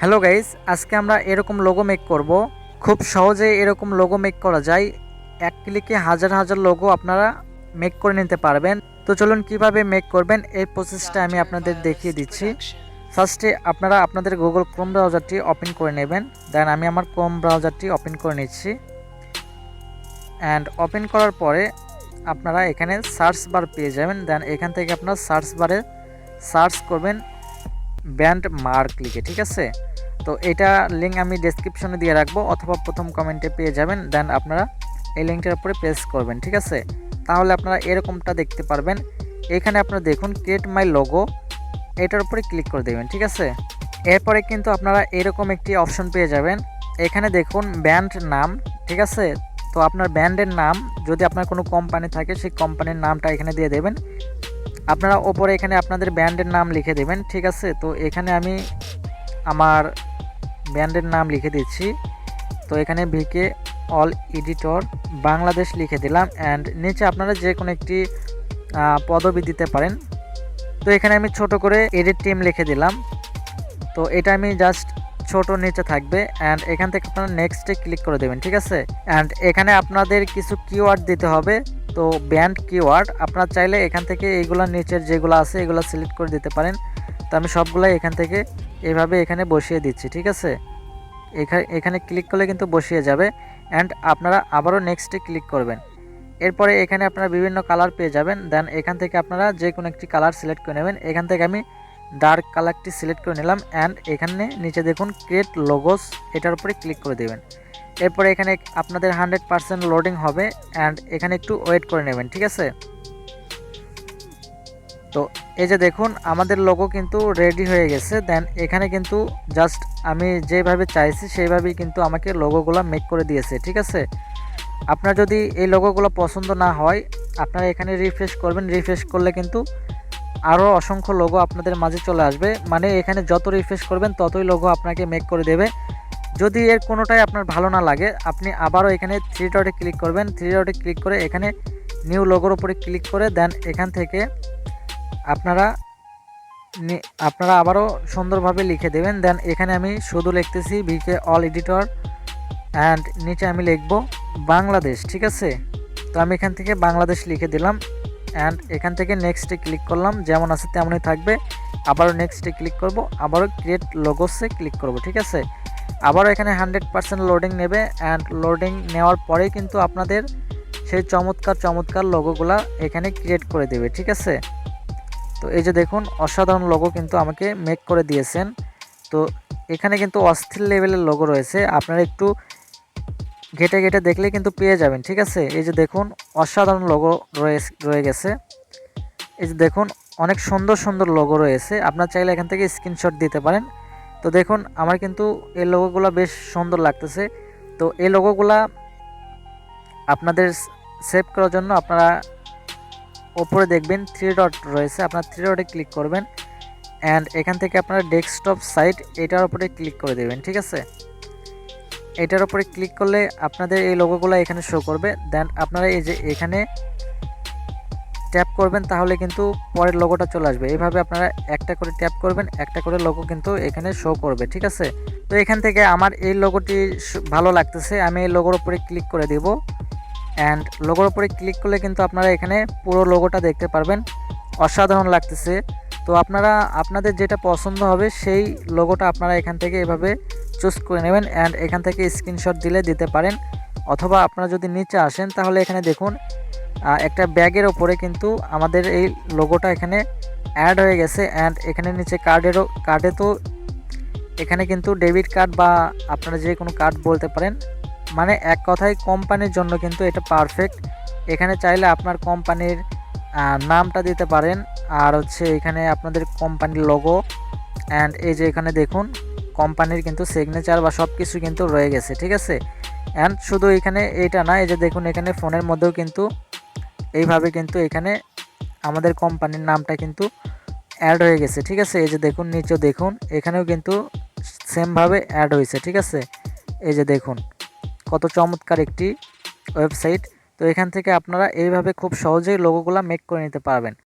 Hello guys, আজকে আমরা এরকম লোগো মেক করব। খুব সহজে এরকম লোগো মেক করা যায়। এক ক্লিকে হাজার হাজার লোগো আপনারা মেক করে নিতে পারবেন। তো চলুন কীভাবে মেক করবেন, এই প্রসেসটা আমি আপনাদের দেখিয়ে দিচ্ছি। ফার্স্টে আপনারা আপনাদের গুগল ক্রোম ব্রাউজারটি ওপেন করে নেবেন। দেন আমি আমার ক্রোম ব্রাউজারটি ওপেন করে নিচ্ছি। অ্যান্ড ওপেন করার পরে আপনারা এখানে সার্চ বার পেয়ে যাবেন। দেন এখান থেকে আপনারা সার্চ বারে সার্চ করবেন ব্যান্ড মার্ক লিখে, ঠিক আছে? তো এটা লিঙ্ক আমি ডেসক্রিপশনে দিয়ে রাখব, অথবা প্রথম কমেন্টে পেয়ে যাবেন দেন আপনারা এই লিঙ্কটার উপরে প্রেস করবেন, ঠিক আছে? তাহলে আপনারা এরকমটা দেখতে পারবেন। এখানে আপনারা দেখুন ক্রিয়েট মাই লোগো এটার উপরে ক্লিক করে দেবেন, ঠিক আছে? এরপরে কিন্তু আপনারা এরকম একটি অপশন পেয়ে যাবেন। এখানে দেখুন ব্যান্ড নাম, ঠিক আছে? তো আপনার ব্যান্ডের নাম, যদি আপনার কোনো কোম্পানি থাকে, সেই কোম্পানির নামটা এখানে দিয়ে দেবেন। আপনারা ওপরে এখানে আপনাদের ব্যান্ডের নাম লিখে দেবেন, ঠিক আছে? তো এখানে আমি আমার ব্যান্ডের নাম লিখে দিচ্ছি। তো এখানে ভিকে অল এডিটর বাংলাদেশ লিখে দিলাম। অ্যান্ড নিচে আপনারা যে কোনো একটি পদবি দিতে পারেন। তো এখানে আমি ছোট করে এডিট টিম লিখে দিলাম। তো এটা আমি জাস্ট ছোট নিচে থাকবে। অ্যান্ড এখান থেকে আপনারা নেক্সটে ক্লিক করে দেবেন, ঠিক আছে? অ্যান্ড এখানে আপনাদের কিছু কিওয়ার্ড দিতে হবে। তো ব্যান্ড কিওয়ার্ড আপনারা চাইলে এখান থেকে এইগুলো নিচের যেগুলো আছে এগুলো সিলেক্ট করে দিতে পারেন। তো আমি সবগুলাই এখান থেকে এইভাবে এখানে বসিয়ে দিচ্ছি, ঠিক আছে? এখানে এখানে ক্লিক করলে কিন্তু বসিয়ে যাবে অ্যান্ড আপনারা আবারও নেক্সটে ক্লিক করবেন। এরপরে এখানে আপনারা বিভিন্ন কালার পেয়ে যাবেন দেন এখান থেকে আপনারা যে কোনো একটি কালার সিলেক্ট করে নেবেন। এখান থেকে আমি ডার্ক কালারটি সিলেক্ট করে নিলাম অ্যান্ড এখানে নিচে দেখুন ক্রিয়েট লোগোস এটার উপরে ক্লিক করে দেবেন। এরপরে এখানে আপনাদের হান্ড্রেড পারসেন্ট লোডিং হবে অ্যান্ড এখানে একটু ওয়েট করে নেবেন, ঠিক আছে? তো এই যে দেখুন, আমাদের লোগো কিন্তু রেডি হয়ে গেছে। দেন এখানে কিন্তু জাস্ট আমি যেভাবে চাইছি, সেইভাবেই কিন্তু আমাকে লোগোগুলো মেক করে দিয়েছে, ঠিক আছে? আপনার যদি এই লোগোগুলো পছন্দ না হয়, আপনারা এখানে রিফ্রেশ করবেন। রিফ্রেশ করলে কিন্তু আরও অসংখ্য লোগো আপনাদের মাঝে চলে আসবে। মানে এখানে যত রিফ্রেশ করবেন, ততই লোগো আপনাকে মেক করে দেবে। যদি এর কোনোটাই আপনার ভালো না লাগে, আপনি আবারও এখানে থ্রি ডটে ক্লিক করবেন। থ্রি ডটে ক্লিক করে এখানে নিউ লোগোর উপরে ক্লিক করে দেন এখান থেকে আপনারা আপনারা আবারও সুন্দরভাবে লিখে দেবেন। দেন এখানে আমি শুধু লিখতেছি ভিকে অল এডিটর অ্যান্ড নিচে আমি লিখব বাংলাদেশ, ঠিক আছে? তো আমি এখান থেকে বাংলাদেশ লিখে দিলাম অ্যান্ড এখান থেকে নেক্সটে ক্লিক করলাম। যেমন আছে তেমনই থাকবে। আবারও নেক্সটে ক্লিক করব, আবারও ক্রিয়েট লোগোসে ক্লিক করব, ঠিক আছে? আবারও এখানে হান্ড্রেড পার্সেন্ট লোডিং নেবে অ্যান্ড লোডিং নেওয়ার পরেই কিন্তু আপনাদের সেই চমৎকার চমৎকার লোগোগুলা এখানে ক্রিয়েট করে দেবে, ঠিক আছে? তো এই যে দেখুন, অসাধারণ লোগো কিন্তু আমাকে মেক করে দিয়েছেন। তো এখানে কিন্তু অস্থির লেভেলের লোগো রয়েছে। আপনারা একটু ঘেটে ঘেটে দেখলে কিন্তু পেয়ে যাবেন, ঠিক আছে? এই যে দেখুন, অসাধারণ লোগো রয়ে গেছে। এই যে দেখুন, অনেক সুন্দর সুন্দর লোগো রয়েছে। আপনার চাইলে এখান থেকে স্ক্রিনশট দিতে পারেন। তো দেখুন, আমার কিন্তু এই লোগোগুলো বেশ সুন্দর লাগতেছে। তো এই লোগোগুলা আপনাদের সেভ করার জন্য আপনারা ওপরে দেখবেন থ্রি ডট রয়েছে, আপনার থ্রি ডটে ক্লিক করবেন অ্যান্ড এখান থেকে আপনারা ডেস্কটপ সাইট এটার উপরে ক্লিক করে দেবেন, ঠিক আছে? এটার উপরে ক্লিক করলে আপনাদের এই লোগোগুলো এখানে শো করবে দেন আপনারা এই যে এখানে ট্যাপ করবেন, তাহলে কিন্তু পরের লোগোটা চলে আসবে। এইভাবে আপনারা একটা করে ট্যাপ করবেন, একটা করে লোগো কিন্তু এখানে শো করবে, ঠিক আছে? তো এখান থেকে আমার এই লোগোটি ভালো লাগতেছে, আমি এই লোগোর উপরে ক্লিক করে দেব। অ্যান্ড লোগোর উপরে ক্লিক করলে কিন্তু আপনারা এখানে পুরো লোগোটা দেখতে পারবেন। অসাধারণ লাগতেছে। তো আপনারা, আপনাদের যেটা পছন্দ হবে সেই লোগোটা আপনারা এখান থেকে এভাবে চুজ করে নেবেন অ্যান্ড এখান থেকে স্ক্রিনশট দিলে দিতে পারেন। অথবা আপনারা যদি নিচে আসেন তাহলে এখানে দেখুন একটা ব্যাগের ওপরে কিন্তু আমাদের এই লোগোটা এখানে অ্যাড হয়ে গেছে অ্যান্ড এখানে নিচে কার্ডেরও কার্ডে তো এখানে কিন্তু ডেবিট কার্ড বা আপনারা যে কোনো কার্ড বলতে পারেন। মানে এক কথায় কোম্পানির জন্য কিন্তু এটা পারফেক্ট এখানে চাইলে আপনার কোম্পানির নামটা দিতে পারেন। আর হচ্ছে এখানে আপনাদের কোম্পানির লোগো অ্যান্ড এই যে এখানে দেখুন, কোম্পানির কিন্তু সিগনেচার বা সব কিছু কিন্তু রয়ে গেছে, ঠিক আছে? অ্যান্ড শুধু এখানে এইটা না, এই যে দেখুন এখানে ফোনের মধ্যেও কিন্তু এইভাবে কিন্তু এখানে আমাদের কোম্পানির নামটা কিন্তু অ্যাড হয়ে গেছে, ঠিক আছে? এই যে দেখুন, নিচেও দেখুন, এখানেও কিন্তু সেমভাবে অ্যাড হয়েছে, ঠিক আছে? এই যে দেখুন। কত চমৎকার একটি ওয়েবসাইট। তো এখান থেকে আপনারা এইভাবে খুব সহজেই লোগোগুলো মেক করে নিতে পারবেন।